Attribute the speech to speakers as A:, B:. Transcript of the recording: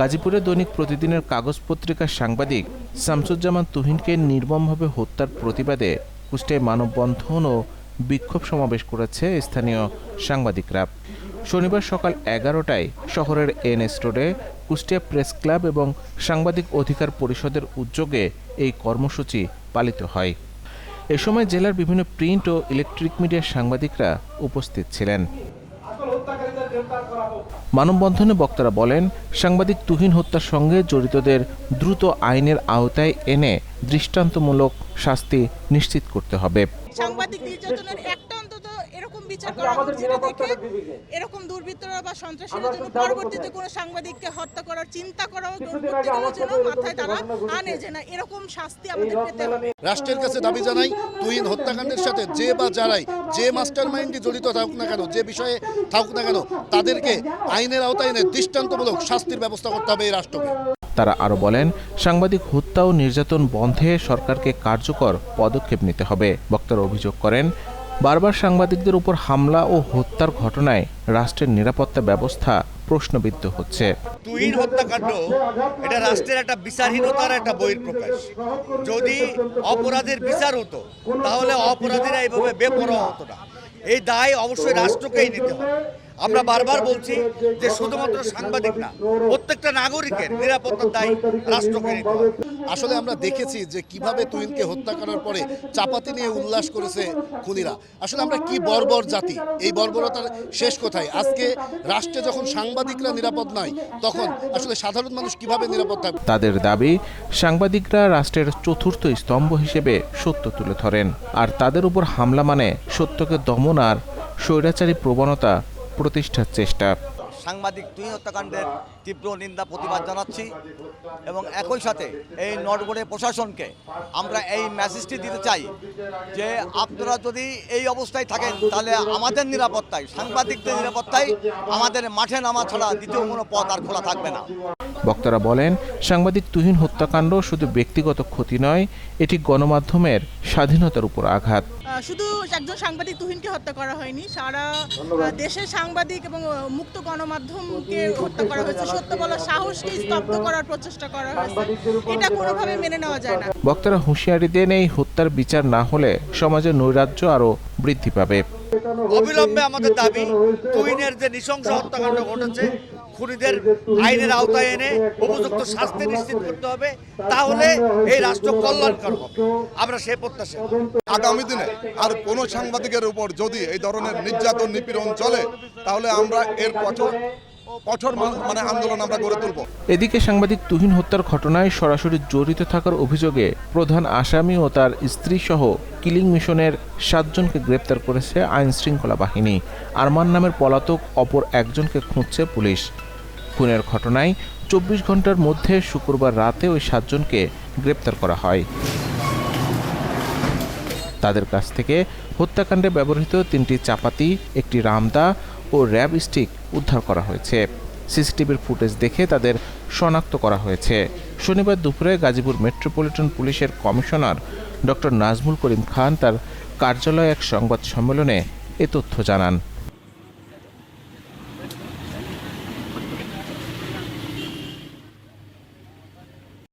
A: গাজীপুরে দৈনিক প্রতিদিনের কাগজ পত্রিকার সাংবাদিক শামসুজ্জামান তুহিনকে নির্মমভাবে হত্যার প্রতিবাদে কুষ্টিয়ায় মানববন্ধন ও বিক্ষোভ সমাবেশ করেছে স্থানীয় সাংবাদিকরা। শনিবার সকাল এগারোটায় শহরের এন এনএস রোডে কুষ্টিয়া প্রেস ক্লাব এবং সাংবাদিক অধিকার পরিষদের উদ্যোগে এই কর্মসূচি পালিত হয়। এ সময় জেলার বিভিন্ন প্রিন্ট ও ইলেকট্রিক মিডিয়ার সাংবাদিকরা উপস্থিত ছিলেন। মানববন্ধনে বক্তারা বলেন, সাংবাদিক তুহিন হত্যার সঙ্গে জড়িতদের দ্রুত আইনের আওতায় এনে দৃষ্টান্তমূলক শাস্তি নিশ্চিত করতে হবে।
B: সাংবাদিক নির্যাতনের এরকম বিচার করা উচিত দেখে এরকম দুর্বৃত্তরা বা সন্ত্রাসীরা যেন পরবর্তীতে কোনো সাংবাদিককে হত্যা করার চিন্তা করা করতে যেন মাথায় তারা আনে যে না এরকম শাস্তি আমাদের পেতে হবে।
C: রাষ্ট্রের কাছে দাবি জানাই তুহিন হত্যাকাণ্ডের সাথে যে বা যারাই যে মাস্টার মাইন্ডে জড়িত থাকুক না কেন যে বিষয়ে থাকুক না কেন তাদেরকে আইনের আওতায় এনে দৃষ্টান্তমূলক শাস্তির ব্যবস্থা করতে হবে এই রাষ্ট্রকে।
A: তারা আরও বলেন সাংবাদিক হত্যা ও নির্যাতন বন্ধে সরকারকে কার্যকর পদক্ষেপ নিতে হবে। বক্তারা অভিযোগ করেন বারবার সাংবাদিকদের উপর হামলা ও হত্যার ঘটনায় রাষ্ট্রের নিরাপত্তা ব্যবস্থা প্রশ্নবিদ্ধ হচ্ছে।
D: তুহিন হত্যাকাণ্ড, এটা রাষ্ট্রের একটা বিচারহীনতার একটা বহির প্রকাশ যদি অপরাধের বিচার হতো, তাহলে অপরাধীরা এইভাবে বেপরোয়া হতো না। এই দায় অবশ্যই রাষ্ট্রকেই নিতে হবে। আমরা বারবার বলছি যে শুধুমাত্র সাংবাদিক না প্রত্যেকটা নাগরিকের নিরাপত্তার দায় রাষ্ট্রকে নিতে
C: আসলে আমরা দেখেছি যে কীভাবে তুহিনকে হত্যা করার পরে চাপাতি নিয়ে উল্লাস করেছে খুনিরা। আসলে আমরা কি বর্বর জাতি? এই বর্বরতার শেষ কোথায়? আজকে রাষ্ট্রে যখন সাংবাদিকরা নিরাপদ নয় তখন আসলে সাধারণ মানুষ কীভাবে নিরাপদ থাকবে?
A: তাদের দাবি সাংবাদিকরা রাষ্ট্রের চতুর্থ স্তম্ভ হিসেবে সত্য তুলে ধরেন। আর তাদের উপর হামলা মানে সত্যকে দমন আর স্বৈরাচারী প্রবণতা প্রতিষ্ঠার চেষ্টা।
D: সাংবাদিক তুই হত্যাকাণ্ডের তীব্র নিন্দা, প্রতিবাদ জানাচ্ছি এবং একই সাথে এই নটগড়ে প্রশাসনকে আমরা এই মেসেজটি দিতে চাই যে আপনারা যদি এই অবস্থায় থাকেন, তাহলে আমাদের নিরাপত্তায়, সাংবাদিকদের নিরাপত্তায় আমাদের মাঠে নামা ছাড়া দ্বিতীয় কোনো পথ আর খোলা থাকবে না।
A: বক্তারা বলেন সাংবাদিক তুহিন হত্যাকাণ্ড শুধু ব্যক্তিগত ক্ষতি নয় এটি গণমাধ্যমের স্বাধীনতার উপর আঘাত।
B: শুধু একজন সাংবাদিক তুহিনকে হত্যা করা হয়নি সারা দেশের সাংবাদিক এবং মুক্ত গণমাধ্যমকে হত্যা করা হয়েছে। সত্য বলার সাহসকে স্তব্ধ করার প্রচেষ্টা করা হয়েছে। এটা কোনোভাবে মেনে নেওয়া যায় না।
A: বক্তারা হুঁশিয়ারি দেন এই হত্যার বিচার না হলে সমাজে নৈরাজ্য আরও বৃদ্ধি পাবে।
D: অবিলম্বে আমাদের দাবি কুইনের যে নৃশংস হত্যাকাণ্ড ঘটেছে খুনিদের আইনের আওতায় এনে উপযুক্ত শাস্তি নিশ্চিত করতে হবে তাহলে এই রাষ্ট্র কল্যাণকর হবে। আমরা সে প্রত্যাশা
E: আগামী দিনে আর কোন সাংবাদিকের উপর যদি এই ধরনের নির্যাতন নিপীড়ন চলে তাহলে আমরা এর কঠোর কঠোর মানে আন্দোলন আমরা গড়ে তুলব।
A: এদিকে সাংবাদিক তুহিন হত্যার ঘটনায় সরাসরি জড়িত থাকার অভিযোগে প্রধান আসামি ও তার স্ত্রী সহ কিলিং মিশনের সাতজনকে গ্রেপ্তার করেছে আইন শৃঙ্খলা বাহিনী। আরমান নামের পলাতক অপর একজনকে খুঁজছে পুলিশ। খুনের ঘটনায় চব্বিশ ঘণ্টার মধ্যে শুক্রবার রাতে ওই সাতজনকে গ্রেপ্তার করা হয়। তাদের কাছ থেকে হত্যাকাণ্ডে ব্যবহৃত তিনটি চাপাতি, একটি রামদা ও র্যাব স্টিক উদ্ধার করা হয়েছে। সিসিটিভির ফুটেজ দেখে তাদের শনাক্ত করা হয়েছে। শনিবার দুপুরে গাজীপুর মেট্রোপলিটন পুলিশের কমিশনার ডক্টর নাজমুল করিম খান তার কার্যালয়ে এক সংবাদ সম্মেলনে এ তথ্য জানান।